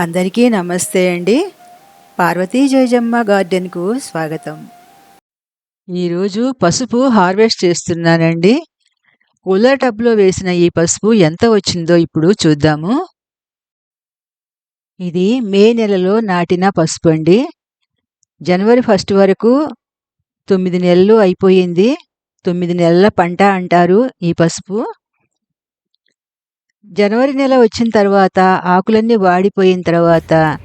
అందరికీ నమస్తే అండి. పార్వతీ జయజమ్మ గార్డెన్కు స్వాగతం. ఈరోజు పసుపు హార్వెస్ట్ చేస్తున్నానండి. కూలర్ టబ్లో వేసిన ఈ పసుపు ఎంత వచ్చిందో ఇప్పుడు చూద్దాము. ఇది మే నెలలో నాటిన పసుపు అండి. జనవరి ఫస్ట్ వరకు తొమ్మిది నెలలు అయిపోయింది. తొమ్మిది నెలల పంట అంటారు ఈ పసుపు. జనవరి నెల వచ్చిన తర్వాత ఆకులన్నీ వాడిపోయిన తర్వాత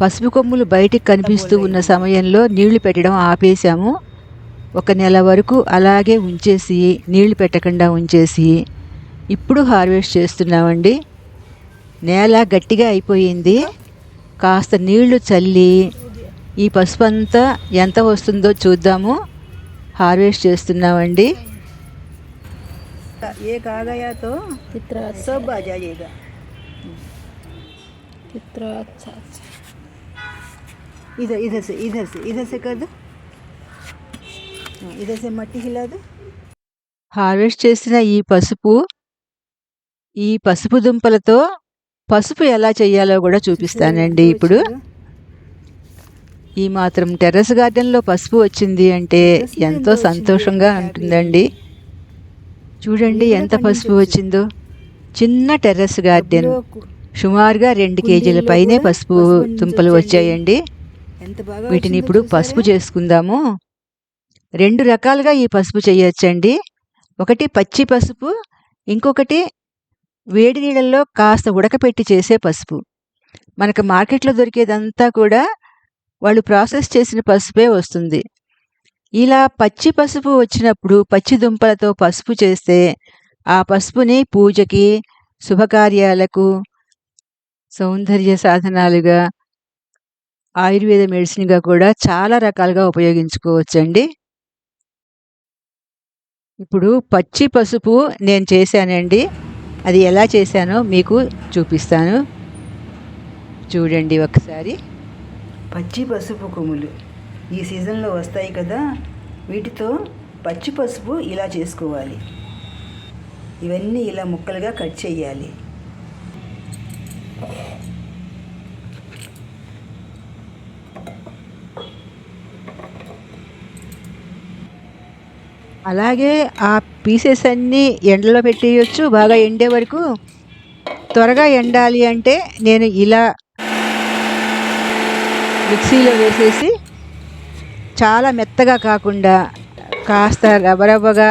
పసుపు కొమ్ములు బయటికి కనిపిస్తూ ఉన్న సమయంలో నీళ్ళు పెట్టడం ఆపేశాము. ఒక నెల వరకు అలాగే ఉంచేసి నీళ్ళు పెట్టకుండా ఉంచేసి ఇప్పుడు హార్వెస్ట్ చేస్తున్నామండి. నేల గట్టిగా అయిపోయింది. కాస్త నీళ్ళు చల్లి ఈ పసుపు అంతా ఎంత వస్తుందో చూద్దాము. హార్వెస్ట్ చేస్తున్నామండి. एक आ गया तो कितना अच्छा सब आ जाइएगा कितना अच्छा अच्छा इधर इधर से इधर से इधर से कर दो हाँ, इधर से मट्टी हिला दो హార్వెస్ట్ చేసిన ఈ పసుపు ఈ పసుపు దుంపలతో పసుపు ఎలా చేయాలో కూడా చూపిస్తానండి ఇప్పుడు ఈ మాత్రం టెర్రస్ గార్డెన్లో పసుపు వచ్చింది అంటే ఎంతో సంతోషంగా ఉంటుందండి చూడండి ఎంత పసుపు వచ్చిందో. చిన్న టెర్రస్ గార్డెన్. సుమారుగా రెండు కేజీల పైనే పసుపు దుంపలు వచ్చాయండి. వీటిని ఇప్పుడు పసుపు చేసుకుందాము. రెండు రకాలుగా ఈ పసుపు చేయొచ్చండి. ఒకటి పచ్చి పసుపు ఇంకొకటి వేడి నీళ్ళల్లో కాస్త ఉడకపెట్టి చేసే పసుపు. మనకు మార్కెట్లో దొరికేదంతా కూడా వాళ్ళు ప్రాసెస్ చేసిన పసుపే వస్తుంది. ఇలా పచ్చి పసుపు వచ్చినప్పుడు పచ్చి దుంపలతో పసుపు చేస్తే ఆ పసుపుని పూజకి శుభకార్యాలకు సౌందర్య సాధనాలుగా ఆయుర్వేద మెడిసిన్గా కూడా చాలా రకాలుగా ఉపయోగించుకోవచ్చండి. ఇప్పుడు పచ్చి పసుపు నేను చేశానండి. అది ఎలా చేశానో మీకు చూపిస్తాను. చూడండి ఒకసారి. పచ్చి పసుపు కొమ్ములు. ఈ సీజన్లో వస్తాయి కదా వీటితో పచ్చి పసుపు ఇలా చేసుకోవాలి. ఇవన్నీ ఇలా ముక్కలుగా కట్ చేయాలి. అలాగే ఆ పీసెస్ అన్నీ ఎండలో పెట్టేయచ్చు బాగా ఎండే వరకు. త్వరగా ఎండాలి అంటే నేను ఇలా మిక్సీలో వేసేసి చాలా మెత్తగా కాకుండా కాస్త రబరబగా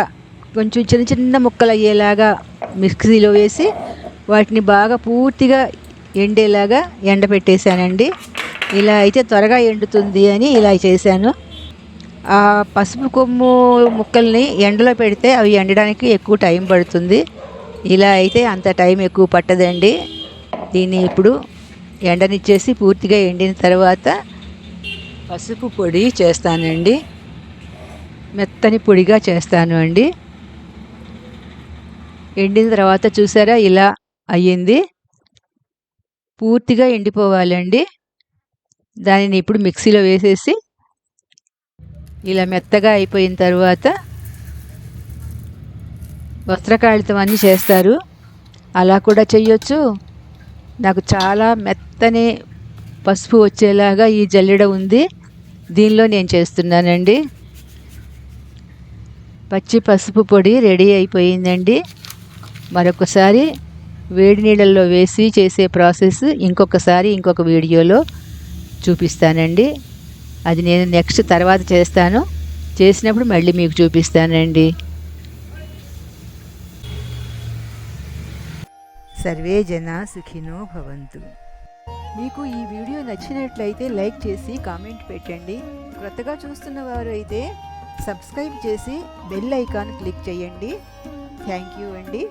కొంచెం చిన్న చిన్న ముక్కలు అయ్యేలాగా మిక్సీలో వేసి వాటిని బాగా పూర్తిగా ఎండేలాగా ఎండబెట్టేశానండి ఇలా అయితే త్వరగా ఎండుతుంది అని ఇలా చేశాను. ఆ పసుపు కొమ్ము ముక్కల్ని ఎండలో పెడితే అవి ఎండడానికి ఎక్కువ టైం పడుతుంది. ఇలా అయితే అంత టైం ఎక్కువ పట్టదండి. దీన్ని ఇప్పుడు ఎండనిచ్చేసి పూర్తిగా ఎండిన తర్వాత పసుపు పొడి చేస్తానండి. మెత్తని పొడిగా చేస్తాను అండి. ఎండిన తర్వాత చూసారా ఇలా అయ్యింది. పూర్తిగా ఎండిపోవాలండి. దానిని ఇప్పుడు మిక్సీలో వేసేసి ఇలా మెత్తగా అయిపోయిన తర్వాత వస్త్రకాళితం అన్నీ చేస్తారు. అలా కూడా చెయ్యొచ్చు నాకు చాలా మెత్తని పసుపు వచ్చేలాగా ఈ జల్లెడ ఉంది. దీనిలో నేను చేస్తున్నానండి. పచ్చి పసుపు పొడి రెడీ అయిపోయిందండి. మరొకసారి వేడి నీళ్ళల్లో వేసి చేసే ప్రాసెస్ ఇంకొకసారి ఇంకొక వీడియోలో చూపిస్తానండి. అది నేను నెక్స్ట్ తర్వాత చేస్తాను. చేసినప్పుడు మళ్ళీ మీకు చూపిస్తానండి. సర్వే జన సుఖినో భవంతు. మీకు ఈ వీడియో నచ్చినట్లయితే లైక్ చేసి కామెంట్ పెట్టండి. కొత్తగా చూస్తున్న వారు అయితే సబ్స్క్రైబ్ చేసి బెల్ ఐకాన్ క్లిక్ చేయండి. థ్యాంక్ యూ అండి.